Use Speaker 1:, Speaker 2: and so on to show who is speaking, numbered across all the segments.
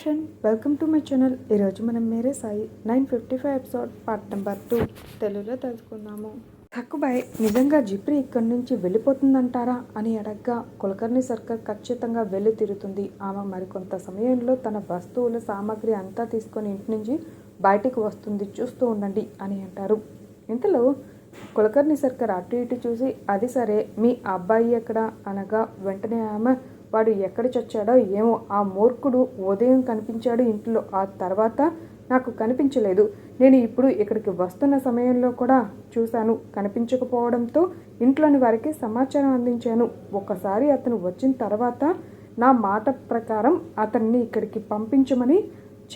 Speaker 1: Friend welcome to my channel ఈరోజు మనం మేరే Sai nine fifty five episode part number two తెలుగులో తెలుసుకుందాము. తక్కుబాయ్ నిజంగా జిప్రి ఇక్కడి నుంచి వెళ్ళిపోతుందంటారా అని అడగ్గా కులకర్ణి సర్కార్ ఖచ్చితంగా వెళ్ళి తిరుగుతుంది. ఆమె మరికొంత సమయంలో తన వస్తువుల సామాగ్రి అంతా తీసుకొని ఇంటి నుంచి బయటికి వస్తుంది. చూస్తూ ఉండండి అని అంటారు. ఇంతలో కులకర్ణి సర్కార్ అటు ఇటు చూసి అది సరే మీ అబ్బాయి ఎక్కడ? అనగా వెంటనే ఆమె వాడు ఎక్కడి చచ్చాడో ఏమో ఆ మూర్ఖుడు ఉదయం కనిపించాడు ఇంట్లో ఆ తర్వాత నాకు కనిపించలేదు. నేను ఇప్పుడు ఇక్కడికి వస్తున్న సమయంలో కూడా చూశాను. కనిపించకపోవడంతో ఇంట్లోని వారికి సమాచారం అందించాను. ఒకసారి అతను వచ్చిన తర్వాత నా మాట ప్రకారం అతన్ని ఇక్కడికి పంపించమని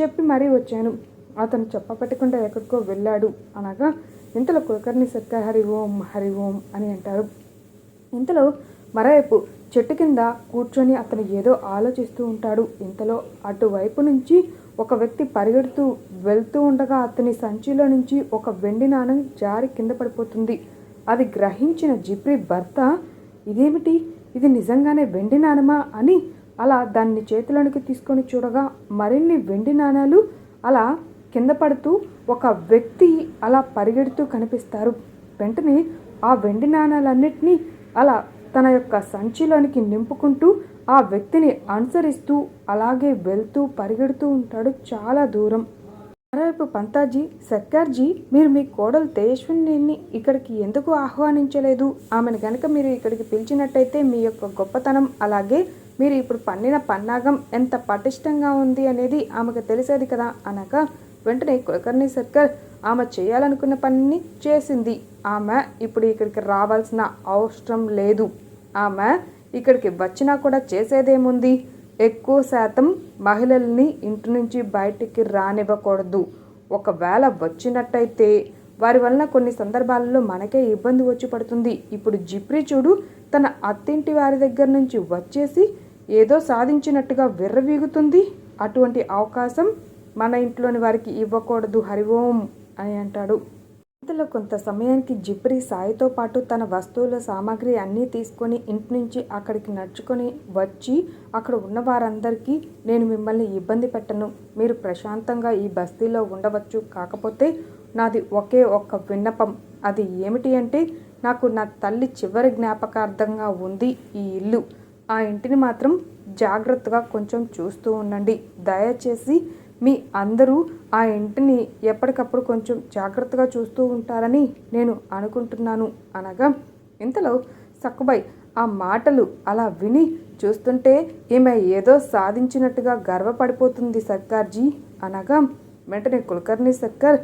Speaker 1: చెప్పి మరీ వచ్చాను. అతను చెప్పపెట్టకుండా ఎక్కడికో వెళ్ళాడు. అనగా ఇంతలో కులకర్ణి సత్య హరి ఓం హరి ఓం అని అంటారు. ఇంతలో మరోవైపు చెట్టు కింద కూర్చొని అతను ఏదో ఆలోచిస్తూ ఉంటాడు. ఇంతలో అటువైపు నుంచి ఒక వ్యక్తి పరిగెడుతూ వెళ్తూ ఉండగా అతని సంచిలో నుంచి ఒక వెండి నాణం జారి కింద పడిపోతుంది. అది గ్రహించిన జిప్రి భర్త ఇదేమిటి? ఇది నిజంగానే వెండి నాణమా? అని అలా దాన్ని చేతిలోనికి తీసుకొని చూడగా మరిన్ని వెండి నాణాలు అలా కింద పడుతూ ఒక వ్యక్తి అలా పరిగెడుతూ కనిపిస్తారు. వెంటనే ఆ వెండి నాణాలన్నింటినీ అలా తన యొక్క సంచిలోనికి నింపుకుంటూ ఆ వ్యక్తిని అనుసరిస్తూ అలాగే వెళ్తూ పరిగెడుతూ ఉంటాడు చాలా దూరం. మరోవైపు పంతాజీ సర్కార్జీ మీరు మీ కోడలు తేజస్విని ఇక్కడికి ఎందుకు ఆహ్వానించలేదు? ఆమెను కనుక మీరు ఇక్కడికి పిలిచినట్టయితే మీ యొక్క గొప్పతనం అలాగే మీరు ఇప్పుడు పన్నిన పన్నాగం ఎంత పటిష్టంగా ఉంది అనేది ఆమెకు తెలిసేది కదా అనగా వెంటనే కులకర్ణి సర్కార్ ఆమె చేయాలనుకున్న పనిని చేసింది. ఆమె ఇప్పుడు ఇక్కడికి రావాల్సిన అవసరం లేదు. ఆమె ఇక్కడికి వచ్చినా కూడా చేసేదేముంది? ఎక్కువ శాతం మహిళల్ని ఇంటి నుంచి బయటికి రానివ్వకూడదు. ఒకవేళ వచ్చినట్టయితే వారి వలన కొన్ని సందర్భాలలో మనకే ఇబ్బంది వచ్చి పడుతుంది. ఇప్పుడు జిప్రి చూడు తన అత్తింటి వారి దగ్గర నుంచి వచ్చేసి ఏదో సాధించినట్టుగా విర్రవీగుతుంది. అటువంటి అవకాశం మన ఇంట్లోని వారికి ఇవ్వకూడదు. హరి ఓం అని అంటాడు. ఇంతలో కొంత సమయానికి జిప్రి సాయితో పాటు తన వస్తువుల సామాగ్రి అన్నీ తీసుకొని ఇంటి నుంచి అక్కడికి నడుచుకొని వచ్చి అక్కడ ఉన్న వారందరికీ నేను మిమ్మల్ని ఇబ్బంది పెట్టను. మీరు ప్రశాంతంగా ఈ బస్తీలో ఉండవచ్చు. కాకపోతే నాది ఒకే ఒక్క విన్నపం. అది ఏమిటి అంటే నాకు నా తల్లి చివరి జ్ఞాపకార్థంగా ఉంది ఈ ఇల్లు. ఆ ఇంటిని మాత్రం జాగ్రత్తగా కొంచెం చూస్తూ ఉండండి. దయచేసి మీ అందరూ ఆ ఇంటిని ఎప్పటికప్పుడు కొంచెం జాగ్రత్తగా చూస్తూ ఉంటారని నేను అనుకుంటున్నాను. అనగా ఇంతలో సక్కుబాయ్ ఆ మాటలు అలా విని చూస్తుంటే ఈమె ఏదో సాధించినట్టుగా గర్వపడిపోతుంది సర్కార్జీ. అనగా వెంటనే కులకర్ణి సర్కార్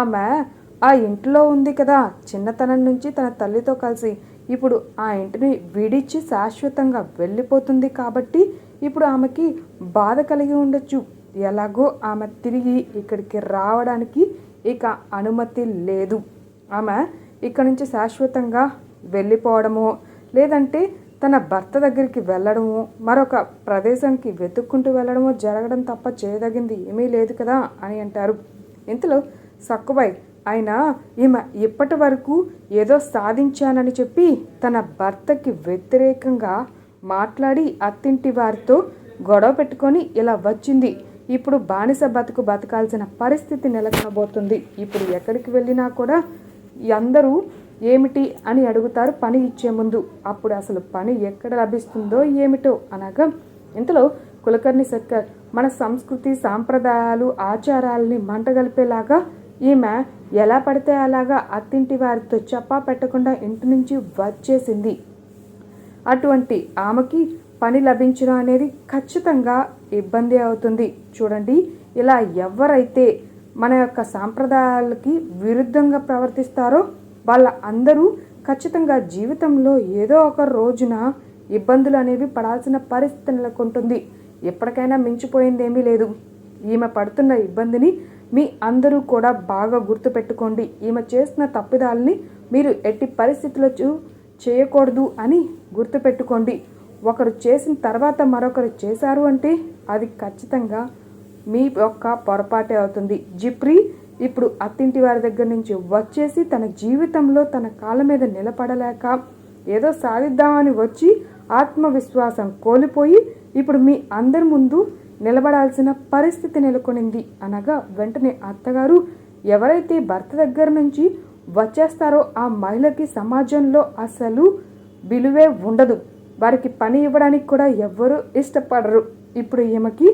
Speaker 1: ఆమె ఆ ఇంట్లో ఉంది కదా చిన్నతనం నుంచి తన తల్లితో కలిసి ఇప్పుడు ఆ ఇంటిని విడిచి శాశ్వతంగా వెళ్ళిపోతుంది కాబట్టి ఇప్పుడు ఆమెకి బాధ కలిగి ఉండొచ్చు. ఎలాగో ఆమె తిరిగి ఇక్కడికి రావడానికి ఇక అనుమతి లేదు. ఆమె ఇక్కడ నుంచి శాశ్వతంగా వెళ్ళిపోవడమో లేదంటే తన భర్త దగ్గరికి వెళ్ళడము మరొక ప్రదేశానికి వెతుక్కుంటూ వెళ్ళడమో జరగడం తప్ప చేయదగింది ఏమీ లేదు కదా అని అంటారు. ఇంతలో సక్కుబాయ్ ఆయన ఈమె ఇప్పటి వరకు ఏదో సాధించానని చెప్పి తన భర్తకి వ్యతిరేకంగా మాట్లాడి అత్తింటి వారితో గొడవ పెట్టుకొని ఇలా వచ్చింది. ఇప్పుడు బానిస బతుకు బతకాల్సిన పరిస్థితి నెలకొనబోతుంది. ఇప్పుడు ఎక్కడికి వెళ్ళినా కూడా అందరూ ఏమిటి అని అడుగుతారు పని ఇచ్చే ముందు. అప్పుడు అసలు పని ఎక్కడ లభిస్తుందో ఏమిటో అనగా ఇంతలో కులకర్ణి సర్కార్ మన సంస్కృతి సాంప్రదాయాలు ఆచారాలని మంటగలిపేలాగా ఈమె ఎలా పడితే అలాగా అత్తింటి వారితో చెప్పా పెట్టకుండా ఇంటి నుంచి వచ్చేసింది. అటువంటి ఆమెకి పని లభించడం అనేది ఖచ్చితంగా ఇబ్బంది అవుతుంది. చూడండి ఇలా ఎవరైతే మన యొక్క సాంప్రదాయాలకి విరుద్ధంగా ప్రవర్తిస్తారో వాళ్ళ అందరూ ఖచ్చితంగా జీవితంలో ఏదో ఒక రోజున ఇబ్బందులు అనేవి పడాల్సిన పరిస్థితి నెలకొంటుంది. ఎప్పటికైనా మించిపోయింది ఏమీ లేదు. ఈమె పడుతున్న ఇబ్బందిని మీ అందరూ కూడా బాగా గుర్తుపెట్టుకోండి. ఈమె చేసిన తప్పిదాలని మీరు ఎట్టి పరిస్థితుల్లో చూ చేయకూడదు అని గుర్తుపెట్టుకోండి. ఒకరు చేసిన తర్వాత మరొకరు చేశారు అంటే అది ఖచ్చితంగా మీ యొక్క పొరపాటే అవుతుంది. జిప్రీ ఇప్పుడు అత్తింటి వారి దగ్గర నుంచి వచ్చేసి తన జీవితంలో తన కాళ్ళ మీద నిలబడలేక ఏదో సాధిద్దామని వచ్చి ఆత్మవిశ్వాసం కోల్పోయి ఇప్పుడు మీ అందరి ముందు నిలబడాల్సిన పరిస్థితి నెలకొనింది. అనగా వెంటనే అత్తగారు ఎవరైతే భర్త దగ్గర నుంచి వచ్చేస్తారో ఆ మహిళకి సమాజంలో అసలు విలువే ఉండదు. వారికి పని ఇవ్వడానికి కూడా ఎవ్వరూ ఇష్టపడరు. ఇప్పుడు ఈమెకి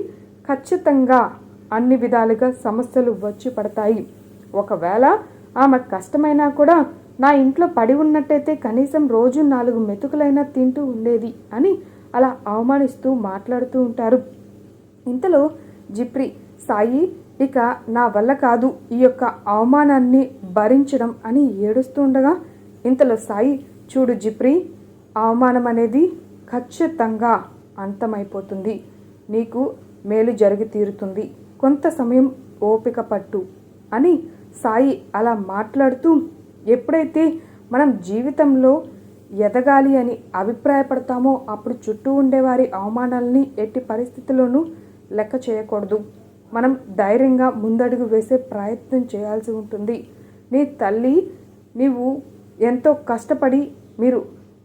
Speaker 1: ఖచ్చితంగా అన్ని విధాలుగా సమస్యలు వచ్చి పడతాయి. ఒకవేళ ఆమె కష్టమైనా కూడా నా ఇంట్లో పడి ఉన్నట్టయితే కనీసం రోజు నాలుగు మెతుకులైనా తింటూ ఉండేది అని అలా అవమానిస్తూ మాట్లాడుతూ ఉంటారు. ఇంతలో జిప్రి సాయి ఇక నా వల్ల కాదు ఈ యొక్క అవమానాన్ని భరించడం అని ఏడుస్తూ ఉండగా ఇంతలో సాయి చూడు జిప్రి అవమానం అనేది ఖచ్చితంగా అంతమైపోతుంది. నీకు మేలు జరిగి తీరుతుంది. కొంత సమయం ఓపిక పట్టు అని సాయి అలా మాట్లాడుతూ ఎప్పుడైతే మనం జీవితంలో ఎదగాలి అని అభిప్రాయపడతామో అప్పుడు చుట్టూ ఉండేవారి అవమానాలని ఎట్టి పరిస్థితుల్లోనూ లెక్క చేయకూడదు. మనం ధైర్యంగా ముందడుగు వేసే ప్రయత్నం చేయాల్సి ఉంటుంది. నీ తల్లి నీవు ఎంతో కష్టపడి మీరు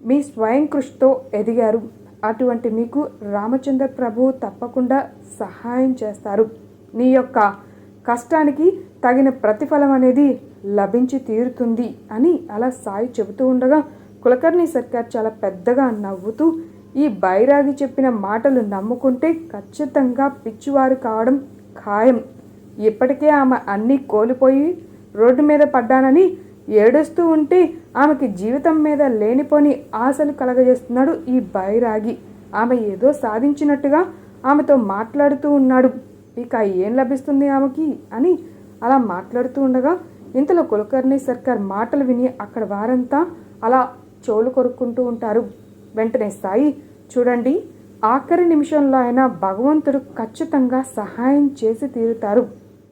Speaker 1: మీ స్వయం కృషితో ఎదిగారు. అటువంటి మీకు రామచంద్ర ప్రభువు తప్పకుండా సహాయం చేస్తారు. నీ యొక్క కష్టానికి తగిన ప్రతిఫలం అనేది లభించి తీరుతుంది అని అలా సాయి చెబుతూ ఉండగా కులకర్ణి సర్కార్ చాలా పెద్దగా నవ్వుతూ ఈ బైరాగి చెప్పిన మాటలు నమ్ముకుంటే ఖచ్చితంగా పిచ్చివారు కావడం ఖాయం. ఇప్పటికే ఆమె అన్నీ కోల్పోయి రోడ్డు మీద పడ్డానని ఏడుస్తూ ఉంటే ఆమెకి జీవితం మీద లేనిపోని ఆశలు కలగజేస్తున్నాడు ఈ బైరాగి. ఆమె ఏదో సాధించినట్టుగా ఆమెతో మాట్లాడుతూ ఉన్నాడు. ఇక ఏం లభిస్తుంది ఆమెకి అని అలా మాట్లాడుతూ ఉండగా ఇంతలో కులకర్ణి సర్కార్ మాటలు విని అక్కడ వారంతా అలా చోలు కొరుక్కుంటూ ఉంటారు. వెంటనే సాయి చూడండి ఆఖరి నిమిషంలో అయినా భగవంతుడు ఖచ్చితంగా సహాయం చేసి తీరుతారు.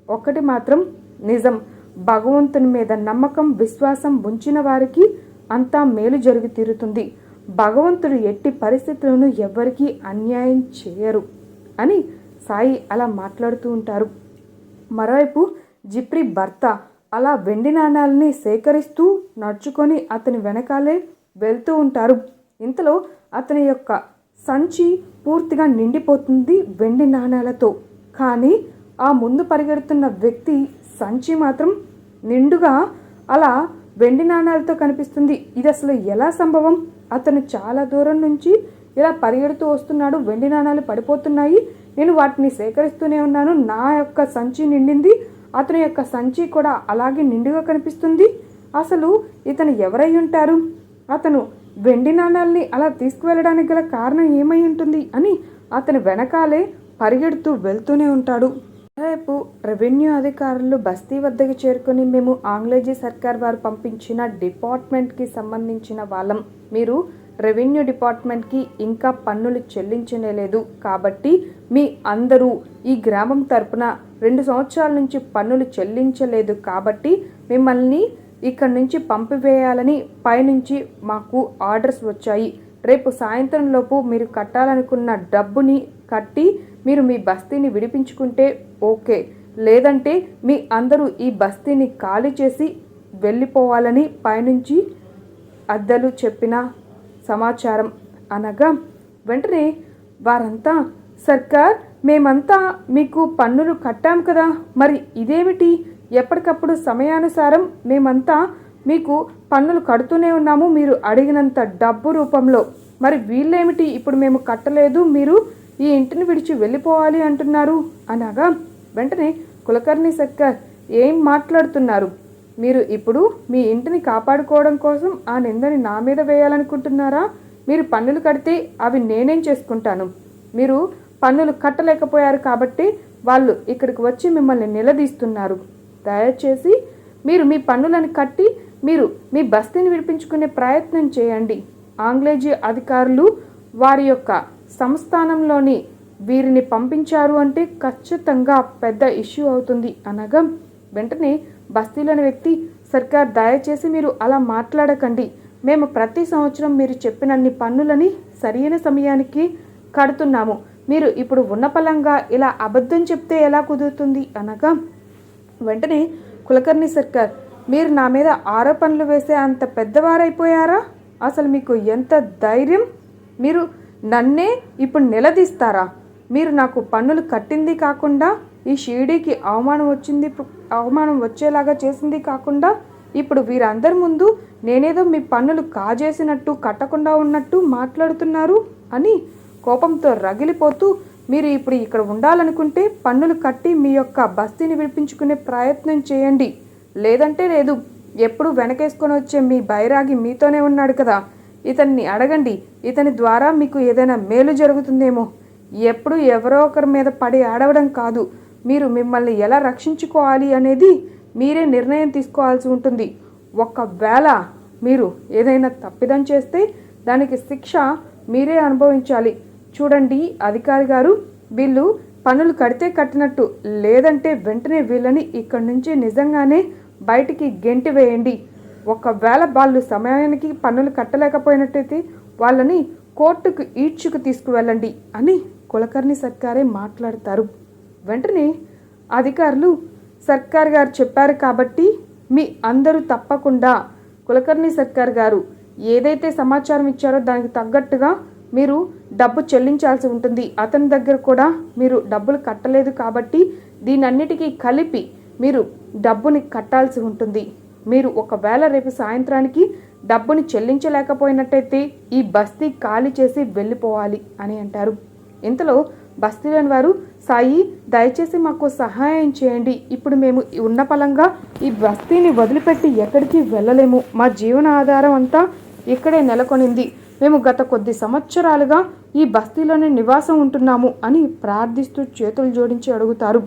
Speaker 1: ఒక్కటి మాత్రం నిజం. భగవంతుని మీద నమ్మకం విశ్వాసం ఉంచిన వారికి అంతా మేలు జరిగి తీరుతుంది. భగవంతుడు ఎట్టి పరిస్థితులను ఎవ్వరికీ అన్యాయం చేయరు అని సాయి అలా మాట్లాడుతూ ఉంటారు. మరోవైపు జిప్రి భర్త అలా వెండి నాణాలని సేకరిస్తూ నడుచుకొని అతని వెనకాలే వెళ్తూ ఉంటారు. ఇంతలో అతని యొక్క సంచి పూర్తిగా నిండిపోతుంది వెండి నాణాలతో. కానీ ఆ ముందు పరిగెడుతున్న వ్యక్తి సంచి మాత్రం నిండుగా అలా వెండి నాణాలతో కనిపిస్తుంది. ఇది అసలు ఎలా సంభవం? అతను చాలా దూరం నుంచి ఇలా పరిగెడుతూ వస్తున్నాడు. వెండి నాణాలు పడిపోతున్నాయి. నేను వాటిని సేకరిస్తూనే ఉన్నాను. నా యొక్క సంచి నిండింది. అతని యొక్క సంచి కూడా అలాగే నిండుగా కనిపిస్తుంది. అసలు ఇతను ఎవరై ఉంటారు? అతను వెండి నాణాలని అలా తీసుకువెళ్ళడానికి గల కారణం ఏమై ఉంటుంది అని అతని వెనకాలే పరిగెడుతూ వెళ్తూనే ఉంటాడు. రేపు రెవెన్యూ అధికారులు బస్తీ వద్దకు చేరుకొని మేము ఆంగ్లేజీ సర్కార్ వారు పంపించిన డిపార్ట్మెంట్కి సంబంధించిన వాళ్ళం. మీరు రెవెన్యూ డిపార్ట్మెంట్కి ఇంకా పన్నులు చెల్లించలేదు కాబట్టి మీ అందరూ ఈ గ్రామం తరపున రెండు సంవత్సరాల నుంచి పన్నులు చెల్లించలేదు. కాబట్టి మిమ్మల్ని ఇక్కడి నుంచి పంపివేయాలని పైనుంచి మాకు ఆర్డర్స్ వచ్చాయి. రేపు సాయంత్రం లోపు మీరు కట్టాలనుకున్న డబ్బుని కట్టి మీరు మీ బస్తీని విడిపించుకుంటే ఓకే. లేదంటే మీ అందరూ ఈ బస్తీని ఖాళీ చేసి వెళ్ళిపోవాలని పైనుంచి అద్దలు చెప్పిన సమాచారం అనగా వెంటనే వారంతా సర్కార్ మేమంతా మీకు పన్నులు కట్టాం కదా. మరి ఇదేమిటి? ఎప్పటికప్పుడు సమయానుసారం మేమంతా మీకు పన్నులు కడుతూనే ఉన్నాము. మీరు అడిగినంత డబ్బు రూపంలో. మరి వీళ్ళేమిటి? ఇప్పుడు మేము కట్టలేదు. మీరు ఈ ఇంటిని విడిచి వెళ్ళిపోవాలి అంటున్నారు. అనగా వెంటనే కులకర్ణి సర్కార్ ఏం మాట్లాడుతున్నారు? మీరు ఇప్పుడు మీ ఇంటిని కాపాడుకోవడం కోసం ఆ నిందని నా మీద వేయాలనుకుంటున్నారా? మీరు పన్నులు కడితే అవి నేనేం చేసుకుంటాను? మీరు పన్నులు కట్టలేకపోయారు కాబట్టి వాళ్ళు ఇక్కడికి వచ్చి మిమ్మల్ని నిలదీస్తున్నారు. దయచేసి మీరు మీ పన్నులను కట్టి మీరు మీ బస్తీని విడిపించుకునే ప్రయత్నం చేయండి. ఆంగ్లేజీ అధికారులు వారి యొక్క సంస్థానంలోని వీరిని పంపించారు అంటే ఖచ్చితంగా పెద్ద ఇష్యూ అవుతుంది అనగా వెంటనే బస్తీలోని వ్యక్తి సర్కార్ దయచేసి మీరు అలా మాట్లాడకండి. మేము ప్రతి సంవత్సరం మీరు చెప్పినన్ని పన్నులని సరైన సమయానికి కడుతున్నాము. మీరు ఇప్పుడు ఉన్న పలంగా ఇలా అబద్ధం చెప్తే ఎలా కుదురుతుంది? అనగా వెంటనే కులకర్ణి సర్కార్ మీరు నా మీద ఆరోపణలు వేసే అంత పెద్దవారైపోయారా? అసలు మీకు ఎంత ధైర్యం? మీరు నన్నే ఇప్పుడు నిలదీస్తారా? మీరు నాకు పన్నులు కట్టింది కాకుండా ఈ షిరిడీకి అవమానం వచ్చింది అవమానం వచ్చేలాగా చేసింది కాకుండా ఇప్పుడు వీరందరి ముందు నేనేదో మీ పన్నులు కాజేసినట్టు కట్టకుండా ఉన్నట్టు మాట్లాడుతున్నారు అని కోపంతో రగిలిపోతూ మీరు ఇప్పుడు ఇక్కడ ఉండాలనుకుంటే పన్నులు కట్టి మీ యొక్క బస్తీని విడిపించుకునే ప్రయత్నం చేయండి. లేదంటే లేదు ఎప్పుడు వెనకేసుకొని వచ్చే మీ బైరాగి మీతోనే ఉన్నాడు కదా. ఇతన్ని అడగండి. ఇతని ద్వారా మీకు ఏదైనా మేలు జరుగుతుందేమో? ఎప్పుడు ఎవరో ఒకరి మీద పడి ఆడవడం కాదు. మీరు మిమ్మల్ని ఎలా రక్షించుకోవాలి అనేది మీరే నిర్ణయం తీసుకోవాల్సి ఉంటుంది. ఒకవేళ మీరు ఏదైనా తప్పిదం చేస్తే దానికి శిక్ష మీరే అనుభవించాలి. చూడండి అధికారి గారు వీళ్ళు పనులు కడితే కట్టినట్టు లేదంటే వెంటనే వీళ్ళని ఇక్కడి నుంచి నిజంగానే బయటికి గెంటి వేయండి. ఒకవేళ వాళ్ళు సమయానికి పన్నులు కట్టలేకపోయినట్టయితే వాళ్ళని కోర్టుకు ఈడ్చుకు తీసుకువెళ్ళండి అని కులకర్ణి సర్కారే మాట్లాడతారు. వెంటనే అధికారులు సర్కార్ గారు చెప్పారు కాబట్టి మీ అందరూ తప్పకుండా కులకర్ణి సర్కార్ గారు ఏదైతే సమాచారం ఇచ్చారో దానికి తగ్గట్టుగా మీరు డబ్బు చెల్లించాల్సి ఉంటుంది. అతని దగ్గర కూడా మీరు డబ్బులు కట్టలేదు కాబట్టి దీనన్నిటికీ కలిపి మీరు డబ్బుని కట్టాల్సి ఉంటుంది. మీరు ఒకవేళ రేపు సాయంత్రానికి డబ్బుని చెల్లించలేకపోయినట్టయితే ఈ బస్తీ ఖాళీ చేసి వెళ్ళిపోవాలి అని అంటారు. ఇంతలో బస్తీలోని వారు సాయి దయచేసి మాకు సహాయం చేయండి. ఇప్పుడు మేము ఉన్న పలంగా ఈ బస్తీని వదిలిపెట్టి ఎక్కడికి వెళ్ళలేము. మా జీవన ఆధారం అంతా ఇక్కడే నెలకొనింది. మేము గత కొద్ది సంవత్సరాలుగా ఈ బస్తీలోనే నివాసం ఉంటున్నాము అని ప్రార్థిస్తూ చేతులు జోడించి అడుగుతారు.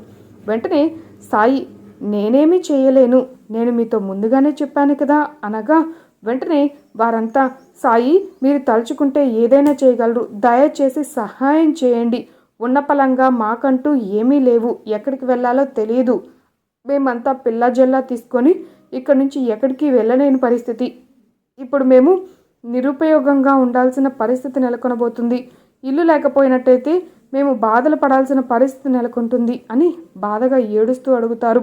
Speaker 1: వెంటనే సాయి నేనేమీ చేయలేను. నేను మీతో ముందుగానే చెప్పాను కదా అనగా వెంటనే వారంతా సాయి మీరు తలుచుకుంటే ఏదైనా చేయగలరు. దయచేసి సహాయం చేయండి. ఉన్న పలంగా మాకంటూ ఏమీ లేవు. ఎక్కడికి వెళ్ళాలో తెలియదు. మేమంతా పిల్ల జల్లా తీసుకొని ఇక్కడి నుంచి ఎక్కడికి వెళ్ళలేని పరిస్థితి. ఇప్పుడు మేము నిరుపయోగంగా ఉండాల్సిన పరిస్థితి నెలకొనబోతుంది. ఇల్లు లేకపోయినట్టయితే మేము బాధలు పడాల్సిన పరిస్థితి నెలకొంటుంది అని బాధగా ఏడుస్తూ అడుగుతారు.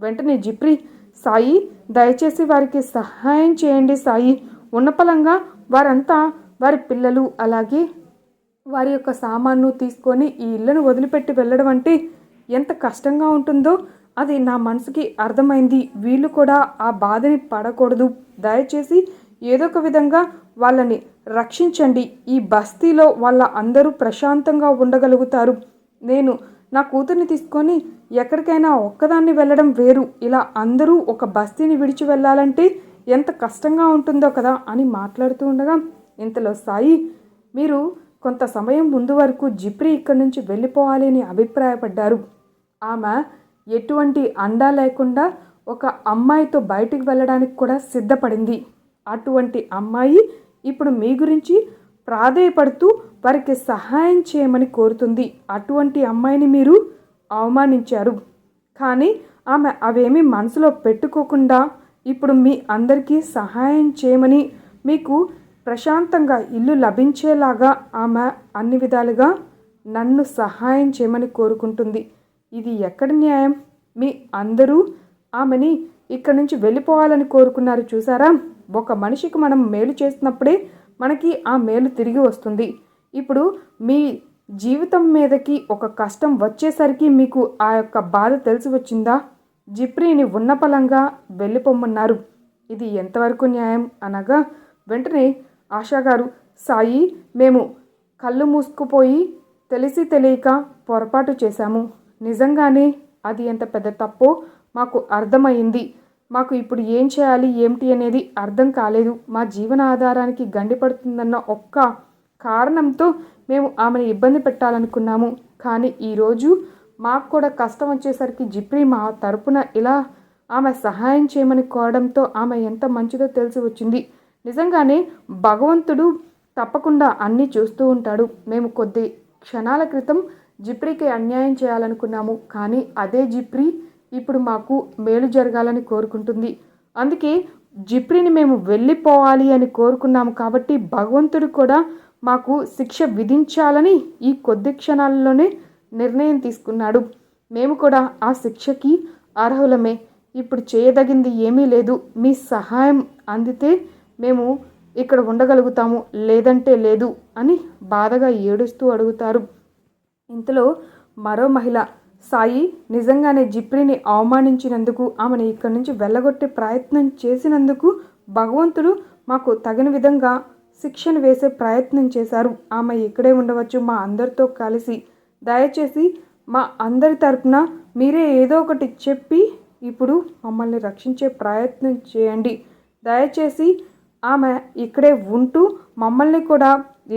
Speaker 1: వెంటనే జిప్రి సాయి దయచేసి వారికి సహాయం చేయండి సాయి. ఉన్నపలంగా వారంతా వారి పిల్లలు అలాగే వారి యొక్క సామాన్ను తీసుకొని ఈ ఇళ్ళను వదిలిపెట్టి వెళ్ళడం అంటే ఎంత కష్టంగా ఉంటుందో అది నా మనసుకి అర్థమైంది. వీళ్ళు కూడా ఆ బాధని పడకూడదు. దయచేసి ఏదో ఒక విధంగా వాళ్ళని రక్షించండి. ఈ బస్తీలో వాళ్ళ అందరూ ప్రశాంతంగా ఉండగలుగుతారు. నేను నా కూతుర్ని తీసుకొని ఎక్కడికైనా ఒక్కదాన్ని వెళ్ళడం వేరు. ఇలా అందరూ ఒక బస్తీని విడిచి వెళ్ళాలంటే ఎంత కష్టంగా ఉంటుందో కదా అని మాట్లాడుతూ ఉండగా ఇంతలో సాయి మీరు కొంత సమయం ముందు వరకు జిప్రి ఇక్కడి నుంచి వెళ్ళిపోవాలి అని అభిప్రాయపడ్డారు. ఆమె ఎటువంటి అండా లేకుండా ఒక అమ్మాయితో బయటికి వెళ్ళడానికి కూడా సిద్ధపడింది. అటువంటి అమ్మాయి ఇప్పుడు మీ గురించి ప్రాధేయపడుతూ వారికి సహాయం చేయమని కోరుతుంది. అటువంటి అమ్మాయిని మీరు అవమానించారు. కానీ ఆమె అవేమీ మనసులో పెట్టుకోకుండా ఇప్పుడు మీ అందరికీ సహాయం చేయమని మీకు ప్రశాంతంగా ఇల్లు లభించేలాగా ఆమె అన్ని విధాలుగా నన్ను సహాయం చేయమని కోరుకుంటుంది. ఇది ఎక్కడి న్యాయం? మీ అందరూ ఆమెని ఇక్కడి నుంచి వెళ్ళిపోవాలని కోరుకున్నారు చూసారా? ఒక మనిషికి మనం మేలు చేసినప్పుడే మనకి ఆ మేలు తిరిగి వస్తుంది. ఇప్పుడు మీ జీవితం మీదకి ఒక కష్టం వచ్చేసరికి మీకు ఆ యొక్క బాధ తెలిసి వచ్చిందా? జిప్రీని ఉన్నపలంగా వెళ్ళిపోమ్మన్నారు. ఇది ఎంతవరకు న్యాయం అనగా వెంటనే ఆశా గారు సాయి మేము కళ్ళు మూసుకుపోయి తెలిసి తెలియక పొరపాటు చేశాము. నిజంగానే అది ఎంత పెద్ద తప్పో మాకు అర్థమైంది మాకు ఇప్పుడు ఏం చేయాలి ఏమిటి అనేది అర్థం కాలేదు. మా జీవన ఆధారానికి గండిపడుతుందన్న ఒక్క కారణంతో మేము ఆమెను ఇబ్బంది పెట్టాలనుకున్నాము. కానీ ఈరోజు మాకు కూడా కష్టం వచ్చేసరికి జిప్రీ మా తరపున ఇలా ఆమె సహాయం చేయమని కోరడంతో ఆమె ఎంత మంచిదో తెలిసి వచ్చింది. నిజంగానే భగవంతుడు తప్పకుండా అన్నీ చూస్తూ ఉంటాడు. మేము కొద్ది క్షణాల క్రితం జిప్రీకి అన్యాయం చేయాలనుకున్నాము. కానీ అదే జిప్రీ ఇప్పుడు మాకు మేలు జరగాలని కోరుకుంటుంది. అందుకే జిప్రీని మేము వెళ్ళిపోవాలి అని కోరుకున్నాము కాబట్టి భగవంతుడు కూడా మాకు శిక్ష విధించాలని ఈ కొద్ది క్షణాల్లోనే నిర్ణయం తీసుకున్నాడు. మేము కూడా ఆ శిక్షకి అర్హులమే. ఇప్పుడు చేయదగింది ఏమీ లేదు. మీ సహాయం అందితే మేము ఇక్కడ ఉండగలుగుతాము. లేదంటే లేదు అని బాధగా ఏడుస్తూ అడుగుతారు. ఇంతలో మరో మహిళ సాయి నిజంగానే జిప్రిని అవమానించినందుకు ఆమెను ఇక్కడి నుంచి వెళ్ళగొట్టే ప్రయత్నం చేసినందుకు భగవంతుడు మాకు తగిన విధంగా శిక్షను వేసే ప్రయత్నం చేశారు. ఆమె ఇక్కడే ఉండవచ్చు. మా అందరితో కలిసి. దయచేసి మా అందరి తరపున మీరే ఏదో ఒకటి చెప్పి ఇప్పుడు మమ్మల్ని రక్షించే ప్రయత్నం చేయండి. దయచేసి ఆమె ఇక్కడే ఉంటూ మమ్మల్ని కూడా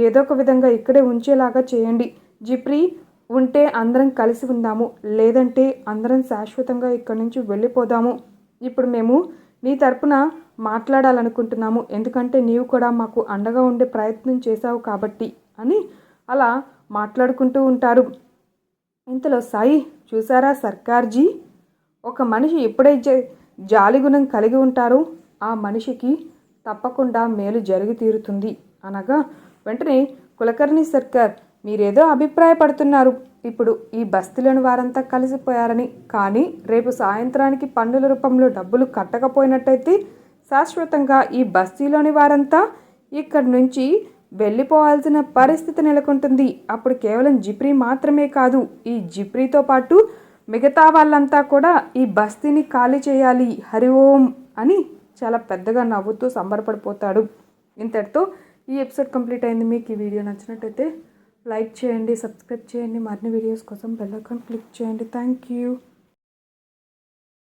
Speaker 1: ఏదో ఒక విధంగా ఇక్కడే ఉంచేలాగా చేయండి. జిప్రీ ఉంటే అందరం కలిసి ఉందాము. లేదంటే అందరం శాశ్వతంగా ఇక్కడి నుంచి వెళ్ళిపోదాము. ఇప్పుడు మేము నీ తరపున మాట్లాడాలనుకుంటున్నాము. ఎందుకంటే నీవు కూడా మాకు అండగా ఉండే ప్రయత్నం చేశావు కాబట్టి అని అలా మాట్లాడుకుంటూ ఉంటారు. ఇంతలో సాయి చూసారా సర్కార్జీ? ఒక మనిషి ఎప్పుడైతే జాలిగుణం కలిగి ఉంటారో ఆ మనిషికి తప్పకుండా మేలు జరిగి తీరుతుంది అనగా వెంటనే కులకర్ణి సర్కార్ మీరేదో అభిప్రాయపడుతున్నారు. ఇప్పుడు ఈ బస్తీలోని వారంతా కలిసిపోయారని. కానీ రేపు సాయంత్రానికి పన్నుల రూపంలో డబ్బులు కట్టకపోయినట్టయితే శాశ్వతంగా ఈ బస్తీలోని వారంతా ఇక్కడి నుంచి వెళ్ళిపోవాల్సిన పరిస్థితి నెలకొంటుంది. అప్పుడు కేవలం జిప్రీ మాత్రమే కాదు ఈ జిప్రీతో పాటు మిగతా వాళ్ళంతా కూడా ఈ బస్తీని ఖాళీ చేయాలి హరి ఓం అని చాలా పెద్దగా నవ్వుతూ సంబరపడిపోతాడు. ఇంతటితో ఈ ఎపిసోడ్ కంప్లీట్ అయింది. మీకు ఈ వీడియో నచ్చినట్టయితే లైక్ చేయండి సబ్స్క్రైబ్ చేయండి. మరిన్ని వీడియోస్ కోసం బెల్ ఐకాన్ క్లిక్ చేయండి. Thank you.